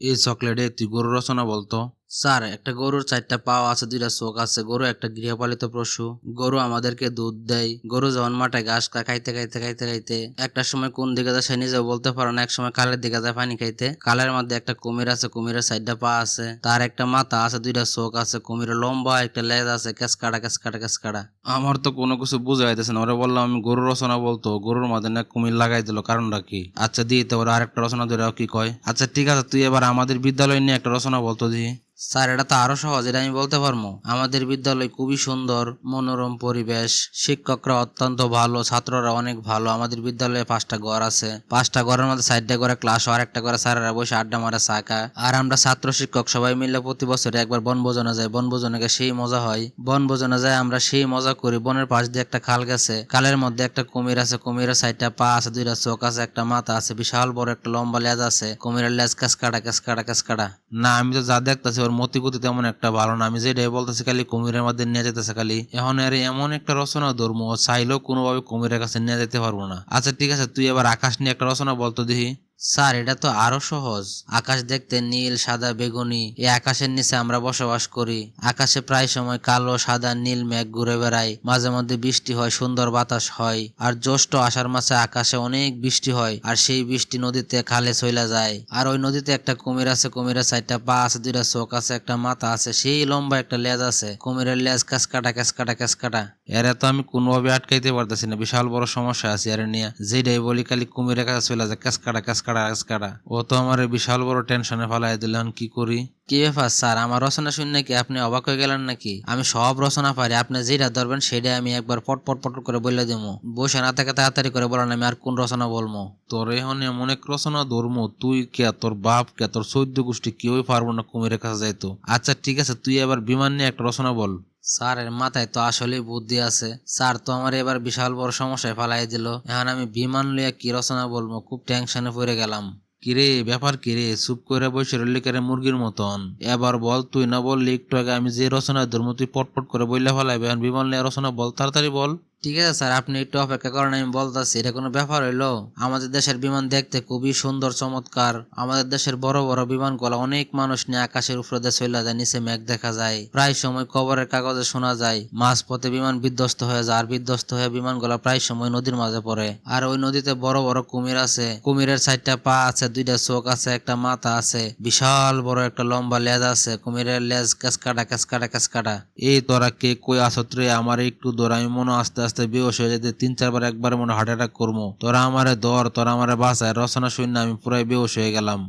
এই চকলেটে তুই রচনা বলতো। স্যার, একটা গরুর চারটা পাও আছে, দুইটা চোখ আছে। গরু একটা গৃহপালিত পশু। গরু আমাদেরকে দুধ দেয়। গরু যখন মাঠে ঘাস খাইতে খাইতে খাইতে খাইতে, একটা সময় কোন দিকে যায় সে নিজেও বলতে পারে না। এক সময় কালের দিকে যায় পানি খাইতে। কালের মধ্যে একটা কুমির আছে, কুমিরের চারটা পা আছে। তার একটা মাথা আছে, দুইটা চোখ আছে। কুমিরের লম্বা একটা লেজ আছে ক্যাসকাটা ক্যাসকাটা ক্যাসকাটা আমার তো কোনো কিছু বুঝে যাইতেছে না। ওরা বললাম, আমি গরু রচনা বলতো। গরুর মধ্যে না কুমির লাগাই দিল। কারণটা কি? আচ্ছা দিই, তো ওরা আরেকটা রচনা ধরে কি কয়? আচ্ছা ঠিক আছে, তুই এবার আমাদের বিদ্যালয় নিয়ে একটা রচনা বলতো দি স্যার, এটা তো আরও সহজ, এটা আমি বলতে পারব। আমাদের বিদ্যালয় খুবই সুন্দর, মনোরম পরিবেশ, শিক্ষকরা অত্যন্ত ভালো, ছাত্ররা অনেক ভালো। আমাদের বিদ্যালয়ে পাঁচটা ঘর আছে। পাঁচটা ঘরের মধ্যে চারটা করে ক্লাস আর একটা করে স্যারেরা বসে আড্ডা মারে চাকা আর আমরা ছাত্র শিক্ষক সবাই মিলে প্রতি বছরে একবার বনভোজনে যাই। বনভোজনে গিয়ে সেই মজা হয়। বনভোজনে যায় আমরা সেই মজা করি। বনের পাশ দিয়ে একটা খাল গেছে। খালের মধ্যে একটা কুমির আছে। কুমিরের সাইডটা পা আছে, দুইটা চোখ আছে, একটা মাথা আছে। বিশাল বড় একটা লম্বা লেজ আছে। কুমিরের লেজ কাসকাটা কাসকাটা কাসকাটা না, আমি তো যা দেখতেছি, ওর মতি গতি তেমন একটা ভালো না। আমি যেটাই বলতেছি, খালি কুমিরের মধ্যে নিয়ে যেতেছে খালি। এখন এর এমন একটা রচনা ধর্ম চাইলেও কোনোভাবে কুমিরের কাছে নিয়ে যেতে পারব না। আচ্ছা ঠিক আছে, তুই এবার আকাশ নিয়ে একটা রচনা বলতো দেখি। স্যার, এটা তো আরও সহজ। আকাশ দেখতে নীল, সাদা, বেগুনি। এই আকাশের নিচে আমরা বসবাস করি। আকাশে প্রায় সময় কালো, সাদা, নীল মেঘ ঘুরে বেড়ায়। মাঝে মধ্যে বৃষ্টি হয়, সুন্দর বাতাস হয়। আর জ্যৈষ্ঠ আষাঢ় মাসে আকাশে অনেক বৃষ্টি হয়, আর সেই বৃষ্টি নদীতে খালে চইলা যায়। আর ওই নদীতে একটা কুমির আছে, কুমিরের চারটা পা আছে, দুইটা চোখ আছে, একটা মাথা আছে, সেই লম্বা একটা লেজ আছে। কুমিরের লেজ কাসকাটা কাসকাটা কাসকাটা এরা তো আমি কোনোভাবে আটকাইতে পারতেছি না। বিশাল বড় সমস্যা আছে এর নিয়ে। যেটাই বলি, খালি কুমিরের কাছে চলে যায়। কাসকাটা কাসকাটা কাসকাটা ও তো আমার বিশাল বড় টেনশনে ফেলাই দিলাম কি করি? কি ব্যাপার স্যার আমার রচনা শুনে কি আপনি অবাক হয়ে গেলেন নাকি? আমি সব রচনা পারি আপনি যেটা ধরবেন সেটা আমি একবার পট পট পট করে বলে দেবো বসে না থেকে তাড়াতাড়ি করে বলেন আমি আর কোন রচনা বলব তোর এখন এমন এক রচনা ধর্ম তুই কে তোর বাপ কে তোর চৈদ্য গোষ্ঠী কেউই পারব না কুমিরের কাছে যাইতো। আচ্ছা ঠিক আছে তুই এবার বিমান নিয়ে একটা রচনা বল। স্যারের মাথায় তো আসলেই বুদ্ধি আছে। স্যার তো আমার এবার বিশাল বড় সমস্যায় ফালাই দিল। এখন আমি বিমান লইয়া কি রচনা বলব খুব টেনশনে পড়ে গেলাম। কিরে, ব্যাপার কিরে? চুপ করে বসে রইলি কেরে মুরগির মতন? এবার বল, তুই না বললি একটু আগে আমি যে রচনা ধর্ম তুই পটপট করে বললে ফেলাই বিমল নিয়ে রচনা বল, তাড়াতাড়ি বল। ঠিক আছে স্যার, আপনি একটু অপেক্ষা করেন, আমি বলতেছি, এটা কোনো ব্যাপার হইল? আমাদের দেশের বিমান দেখতে খুবই সুন্দর, চমৎকার। আমাদের দেশের বড় বড় বিমানগুলো অনেক মানুষ নিয়ে আকাশের উপরে দিয়ে চলে যায়, নিচে মেঘ দেখা যায়। প্রায় সময় কবরের কাগজে শোনা যায় মাঝ পথে বিমান বিধ্বস্ত হয়ে যায়, আর বিধ্বস্ত হয়ে বিমানগুলো প্রায় সময় নদীর মাঝে পড়ে। আর ওই নদীতে বড় বড় কুমির আছে। কুমিরের চারটা পা আছে, দুইটা চোখ আছে, একটা মাথা আছে। বিশাল বড় একটা লম্বা লেজ আছে, কুমিরের লেজ কাসকাটা কাসকাটা কাসকাটা এই তোরা কে কই আসত রে আমার একটু দৌড় আমি মনে হয় আস্তে আস্তে বেহস হয়ে যেতে তিন চারবার একবার মনে হার্ট অ্যাটাক করব। তোরা আমারে দর তোরা আমারে বাঁচায় রচনা শূন্য আমি পুরাই বেহস হয়ে গেলাম।